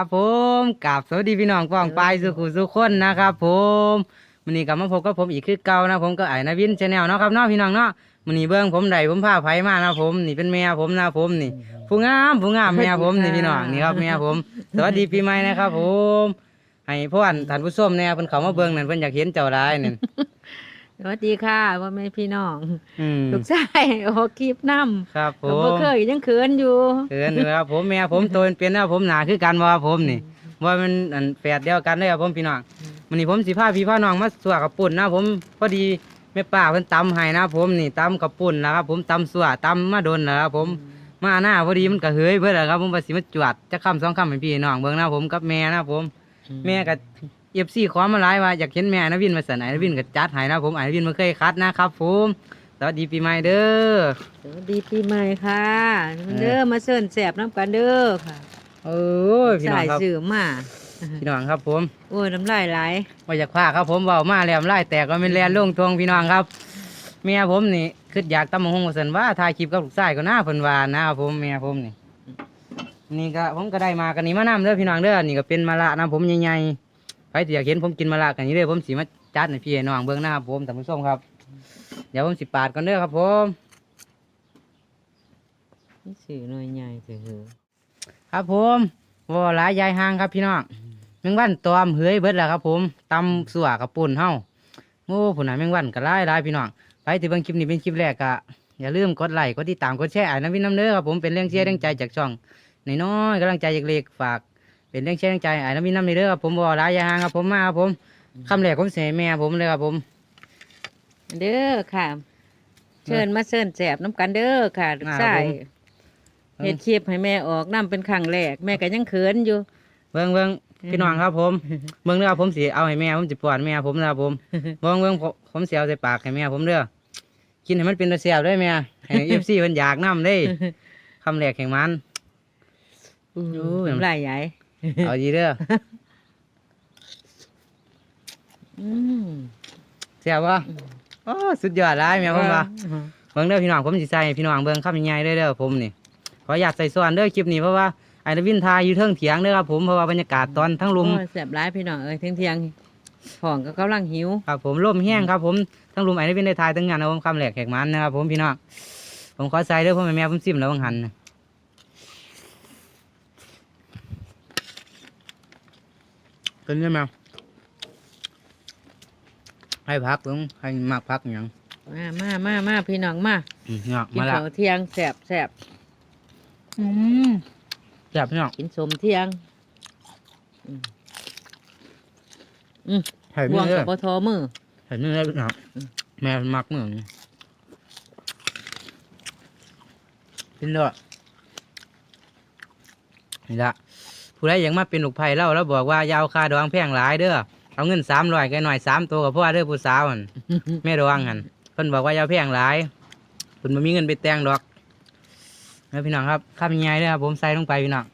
ครับผมกับสวัสดีพี่น้องป้องปสุขุสุขคนนะครับผมวันนี้กลับมาพบกับผมอีกคือเก่านะผมก็ไอ้นาวินชาแนลเนาะครับเนาะพี่น้องเนาะวันนี้เบิ้องผมใดผมพาไผมานะผม นี่เป็นแม่ผมนะผมนี่ผู้งามผู้งามแม่ผมนี่พี่น้องนี่ครับแม่ผมสวัสดีปีใหม่นะครับผมให้พ่อนท่านผู้ชมเนี่ยเพิ่นเขามาเบิ่งนั่นเพิ่นอยากเห็นเจ้าร้ายนั่น สวัสดีค่ะว่าแม่พี่น้องอืมลูกชายโอ้คลิปน้ครับผำผมบ่มเคยยังเขินอยู่ เขินอยู่ครับผมแม่ผมโตเป็นนะผมหนาคือกันว่าผมนี่ว่ามันอันแฝดเดียวกันเลยครับผมพี่น้องวันนี้ผมสิพาพี่พาน้องมาสัวกับปุ่นนะผมพอดีแม่ป้าเพิ่นตำให้นะผมนี่ตำกับปุ่นนะครับผมตำสัวตำมาโดนนะครับผมมาหน้าพอดีมันก็เฮยเบิดแล้วครับผมว่าสิมาจวดจะคำสองคำให้พี่น้องเบิ่งนะผมกับแม่นะผม แม่กับ เอฟซีขอมาหลายว่าอยากเห็นแม่นะวินมาสนายนะวินก็จัดให้นะผมไอ้วินมาเคยคัดนะครับผมสวัสดีปีใหม่เด้อสวัสดีปีใหม่ค่ะเออเด้อมาเชิญแสบน้ำกันเด้อค่ะโอ้ยพี่น้อสางยครับสื่อมาพี่น้องครับผมโอ้ยน้ำลายไหลว่าอยากพาครับผมเบามาแล้วไล่แตกก็เป็นแลนลงทวงพี่น้องครับเมียผมนี่คืออยากตำมงหงสันว่าถ่ายคลิปกับลูกชายก็น่าเพิ่นว่านะครับผมเมียผมนี่นี่ก็ผมก็ได้มากันนี้มานำเด้อพี่น้องเด้อนี่ก็เป็นมะละนะผมใหญ่ๆ ใครที่อยากเห็นผมกินมะละกันนี้เด้อผมสิมาจัดให้พี่น้องเบิ่งหนะครับผมท่านผู้ชมครับ เดี๋ยวผมสิปาดก่อนเด้อครับผมนี่สื่อหน่อยใหญ่เถอครับผมว่าลายยายห่างครับพี่น้องแมงวันตอมเฮ้ยเบิดแล้วครับ ผมตำสัวกับปุ่นเฮ้าโอ้ผุนน่ะแมงวันก็หลายหลายพี่น้องไปที่เบิ่งคลิปนี้เป็นคลิปแรกก็อย่าลืมกดไลค์กดติดตามกดแชร์อ่านน้ำวินน้ำเด้อครับผมเป็นแรงเชียร์แรงใจจากช่องน้อยๆกำลังใจจากเล็กฝาก เป็นแรงเชียร์แรงใจอ่านน้ำวินน้ำเด้อครับผมว่าหลายยายห่างครับผมมาครับผมคำแรกผมเสียแม่ผมเลยครับผม เด้อค่ะ เชิญมาเชิญแสบน้ำกันเด้อค่ะลูกชายเฮ็ดคลิปให้แม่ออกน้ำเป็นครั้งแรกแม่ก็ยังเขินอยู่ เบิ่งเบิ่งพี่น้องครับผมเบิ่งเด้อผมสิเอาให้แม่ผมสิป้อนแม่ผมนะครับผมเบิ่งเบิ่งผมผมสิเอาใส่ปากให้แม่ผมเด้อกินให้มันเป็นตะเสียบได้แม่ให้เอฟซีมันอยากนํเด้คำแรกแข่งมัน โอ้ย น้ำลายใหญ่ เอาดีเด้ออืมเสียบบ่โอ้สุดยอดหลายแม่ผมว่าเบิ่งเด้อพี่น้องผมสิใส่ให้พี่น้องเบิ่งคำใหญ่ๆเด้อเด้อผมนี่ขออยากใส่ส่วนเด้อคลิปนี้เพราะว่าไอ้นวินทายอยู่เทิงเถียงเด้อครับผมเพราะว่าบรรยากาศตอนทั้งลุมโอ้ยแสบร้ายพี่น้องเอ้ยเที่ยงเที่ยงๆของก็กำลังหิว ครับผมร่มแห้งครับผมทั้งรุมไอ้นี่เป็นในทายทั้งงานนะผมคำแหลกแขกมันนะครับผมพี่น้องผมขอใส่เด้อพ่อแม่แม่ผมซิมแล้วบังหันนะ กินได้ไหมให้พักลงให้มากพักอย่างมามามามาพี่น้องมาอืมเนาะกินมาละข้าวเที่ยงแสบแสบอืมจับพี่น้องกินสมเที่ยงไข่บ่เนื้วงอกับปทอมือ ไข่เนื้อพี่น้องแม่มักเนื้อนี่กินด้วยนี่ละ ผู้ใดอยากมาเป็นลูกไผ่เล่าแล้วบอกว่ายาวคาดองแพงหลายเด้อเอาเงินสามร้อยแกหน่อยสามตัวกับพ่อเด้อผู้สาวหั่นแม่ดองหันเพิ่นบอกว่ายาวแพงหลายเพิ่นบ่มีเงินไปแต่งดอกแล้วพี่น้องครับข้ามยังไงเด้อครับผมใส่ลงไปพี่น้อง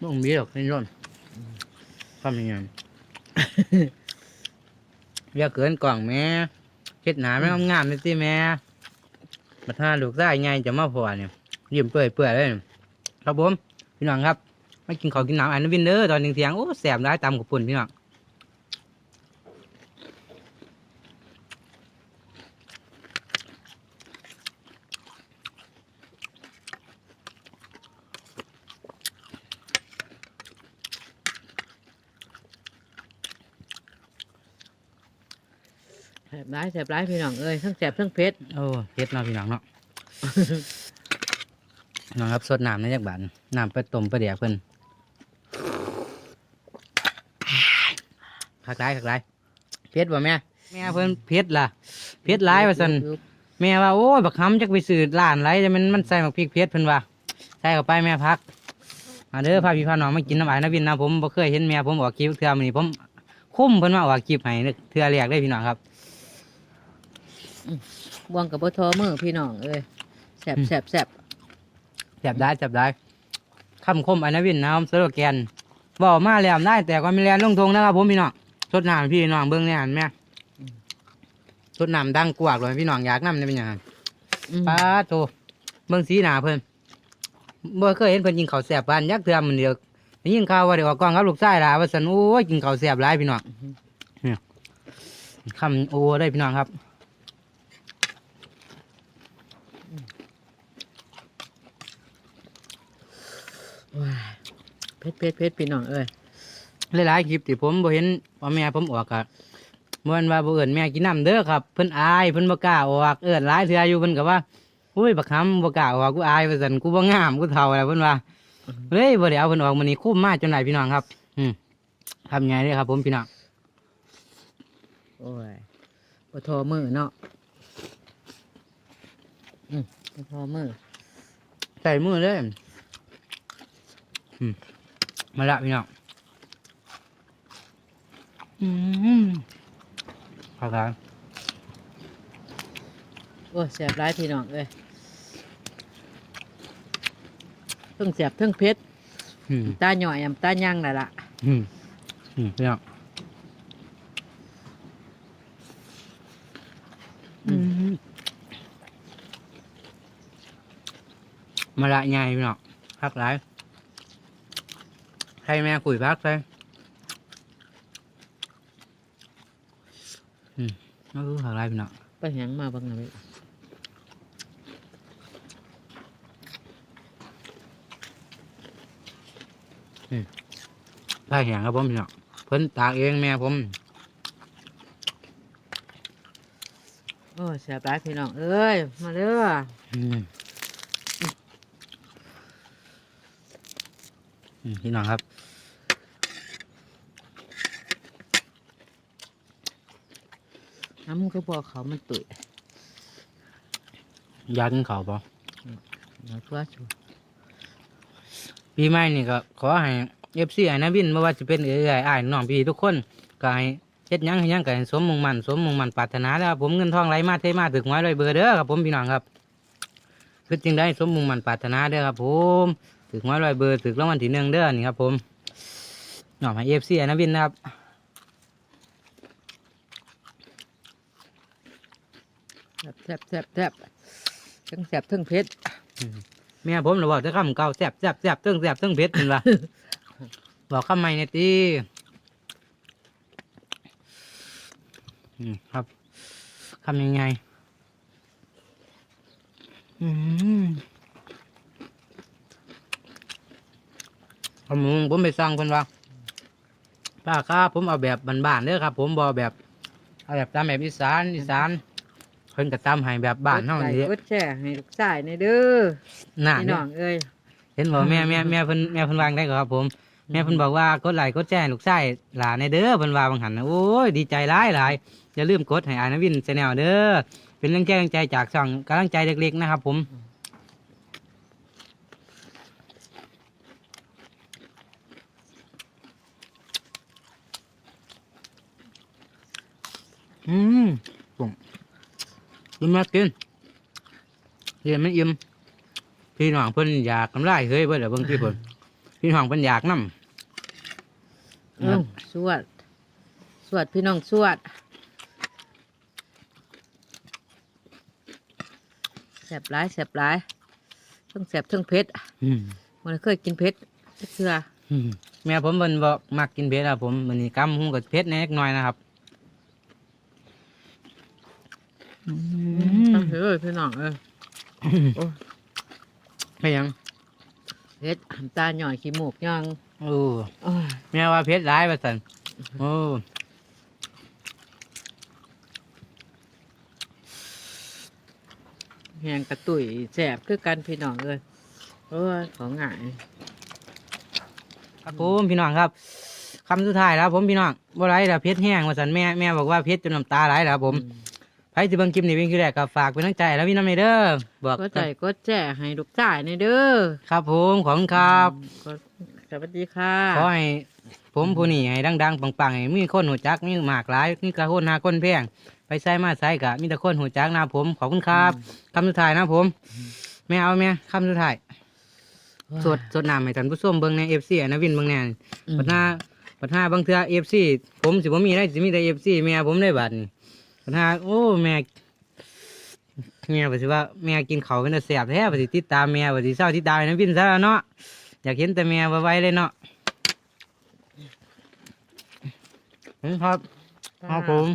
บ่ต้องมีดอกนี่ร่นข้ามยังไงอย่าเกินกล่องแม่เฮ็ดหนาแม่งามๆเลยสิแม่ มาท่าลูกได้ไงจะมาพอเนี่ยยิ้มเปื่อยเปื่อยเลยครับผมพี่น้องครับไม่กินข้าวกินน้ำอันนวินเนอร์ตอนหนึ่งเสียงโอ้แสบร้ายตามกับปุ่นพี่น้อง แสบร้ายแสบร้ายพี่น้องเอ้ยทั้งแสบทั้งเผ็ดโอ้เผ็ดเนาะพี่น้องเนาะพี่น้องครับสดน้ำในจักบาทน้ำไปต้มไปเดียกเพิ่นคักไรคักไรเผ็ดบ่แม่ แม่เพิ่นเผ็ดล่ะเผ็ดร้ายว่าซั่นแม่ว่าโอ้ยบักคำจักไปซื้อร้านไรจะมันมันใส่หมักพริกเพชรเพิ่นว่าใส่เข้าไปแม่พักมาเด้อพาพี่พาน้องมากินน้ำอ้ายน้ำวินนะผมบ่เคยเห็นแม่ผมออกคลิปเทื่อมื้อนี้ผมคุ้มเพิ่นมาออกคลิปให้เทื่อแรกได้พี่น้องครับ บ่วงกับปทอมือพี่น้องเอ้ยแสบอืมแสบแสบจับได้จับได้คำคมอ้ายน้ำวินนะครับสโลแกนบอกมาแล้วได้ แต่ก็ไม่แลนลงทงนะครับผมพี่น้องสดน้ำพี่น้องเบิ่งแน่หันแม่สดน้ำดังกวากเลยพี่น้องอยากน้ำได้เป็นหยังออืมป้าโตเบิ่งสีหน้าเพิ่นบ่เคยเห็นเพิ่นกินข้าวแซ่บปานยักเทื่อมันเดียวได้ยินข่าวว่าได้ออกกองกับลูกชายล่ะว่าซั่นโอ้ยกินข้าวแซ่บหลายพี่น้องเนี่ยคำโอ้ได้พี่น้องครับ ว้าย เพชรเพชรเพชรพี่น้องเอ้ยหลายๆคลิปที่ผมบ่เห็นพ่อแม่ผมออกก็บ่แม่นว่าบ่เอิ้นแม่กินน้ำเด้อครับเพิ่นอายเพิ่นบ่กล้าออกเอิ้นหลายเทื่ออยู่เพิ่นก็ว่าอุ้ยบักหำบ่กล้าออกกูอายว่าซั่นกูบ่งามกูเฒ่าแล้วเพิ่นว่าเฮ้ยบ่ได้เอาเพิ่นออกมื้อนี้คุ้มมากจนได้พี่น้องครับ อืมทำไงเด้อครับ ผมพี่น้องโอ้ยบ่ทอมือเนาะอืมบ่ทอมือใส่มือเลยอืม มาละพี่น้องอืมขอบคุณโอ้ยแสบร้ายพี่น้องเอ้ยเพิ่งแสบเพิ่งเพชรอืมตาหน่อยอำตาย่างนั่นล่ะอืมอืมพี่น้องอืมมาละไงพี่น้องพักหลาย ให้แม่คุยพักไปอืมเอาคือพักหลายพี่น้องไปแหงมาบางอะไรผ้าแห้งครับผมพี่น้องเพิ่นตากเองแม่ผมโอ้ยแสบร้ายพี่น้องเอ้ย มาเด้ออืมอืมพี่น้องครับ น้ำก็บอกเขามันตุ๋ยอยากกินข้าวปะมาทั่วชูปีใหม่นี่ก็ขอให้เอฟซีไอ้นาบินไม่ว่าจะเป็นเอ๋ยอ้ายน้องพี่ทุกคนก็ให้เฮ็ดหยังให้หยังก็ให้สมมุ่งมั่นสมมุ่งมั่นปรารถนาแล้วครับผมเงินทองไหลมาเทมาถึงไว้เลยเบอร์เด้อครับผมพี่น้องครับคือจึงได้สมมุ่งมั่นปรารถนาเด้อครับผมถึงไว้เลยเบอร์ถึงรางวัลที่หนึ่งเด้อนี่ครับผมน้องให้เอฟซีไอ้นาบินนะครับ แสบแสบแสบแสบทั้งแสบทั้งเพชรแม่ผมเราบอกจะคำเก่าแซ่บแซ่บแซ่บเติ้งแซ่บเติ้งเผ็ดเป็นว่าบอกคำใหม่เนี่ยตีอืมครับคำยังไงอืมผมผมไปสั่งเพิ่นว่าป้าครับผมเอาแบบบ้านๆเด้อครับ ผมบอแบบ เอาแบบตามแบบอีสานอีสานเพิ่นก็ตามให้แบบบ้านเฮานี่กเด้ดไลค์กดแชร์ให้ลูกชายในเด้อน่ะพี่เด้น้อองเอ้ยเห็นบอกแม่แม่แม่เพิ่นแม่เพิ่นวางได้ก็ครับผมแม่เพิ่นบอกว่ากดไลค์กดแชร์ให้ลูกชายหลานในเด้อเพิ่นว่าบางหันนะโอ้ยดีใจหลายหลายอย่าลืมกดให้อานวินแนลเด้อเป็นเรื่องแจ้งใจจากช่องกำลังใจเล็กๆนะครับผมอืมปุ่ม กินมากินเรียนมันอิ่มพี่น้องเพิ่นอยากกำไรเฮ้ยเบิ่เดี๋ยวเบิ่งพี่เพิ่นพี่น้องเพิ่นอยากนำเอ้าสวด สวดพี่น้องสวดแสบร้ายแสบร้ายทั้งแสบทั้งเพชรอืมมันเคยกินเพชรจักเชื่ออืมแม่ผมเพิ่นบอกมักกินเผ็ดครับผมมื้อนี้กำหุงกับเผ็ดแหน่เล็กน้อยนะครับ ต้องเฮ้ยพี่น้องเอ้ยโอ้ไม่ยังเพชรหำตาหน่อยขี้มูกย่องโอ้โอ้ยแม่ว่าเผ็ดหลายว่าซั่นโอ้แหงกระตุยแสบคือกันพี่น้องเอ้ยโอ้ยของง่ายครับผมพี่น้องครับคำสุดท้ายแล้วผมพี่น้องบ่ไหลแล้วเผ็ดแห้งว่าซั่นแม่แม่บอกว่าเผ็ดจนน้ำตาไหลแล้วครับผม ใครสิเบิ่งคลิปนี้เป็นคลิปแรกก็ฝากเป็นกำลังใจแล้วพี่น้องเด้อบอกก็ใจก็แจ้ให้ลูกชายในเด้อครับผมขอบคุณครับก็สวัสดีค่ะขอให้ผมผู้นี้ให้ดังๆปังๆให้มีคนหูจักมีมากหลายมีกระคนหาคนแพงไปใส่มาใส่กะมีแต่คนหูจักนะผมขอบคุณครับคำสุดท้ายนะผมแม่เอาแม่คำสุดท้ายสดสดน้ำให้ท่านผู้ชมเบิ่งในเอฟซีนะวินเบิ่งแน่อืมปัญหาปัญหาบางเทื่อเอฟซีผมสิบ่มีได้สิมีแต่เอฟซีแม่ผมได้บัดนี่ ปัญหาโอ้แม่แม่บ่สิว่าแม่กินเขาเป็นแต่แซ่บแท้บ่สิติดตามแม่บ่สิเศร้าติดตามน้ำพินซะเนาะอยากเห็นแต่แม่ไวๆเลยเนาะครับครับผม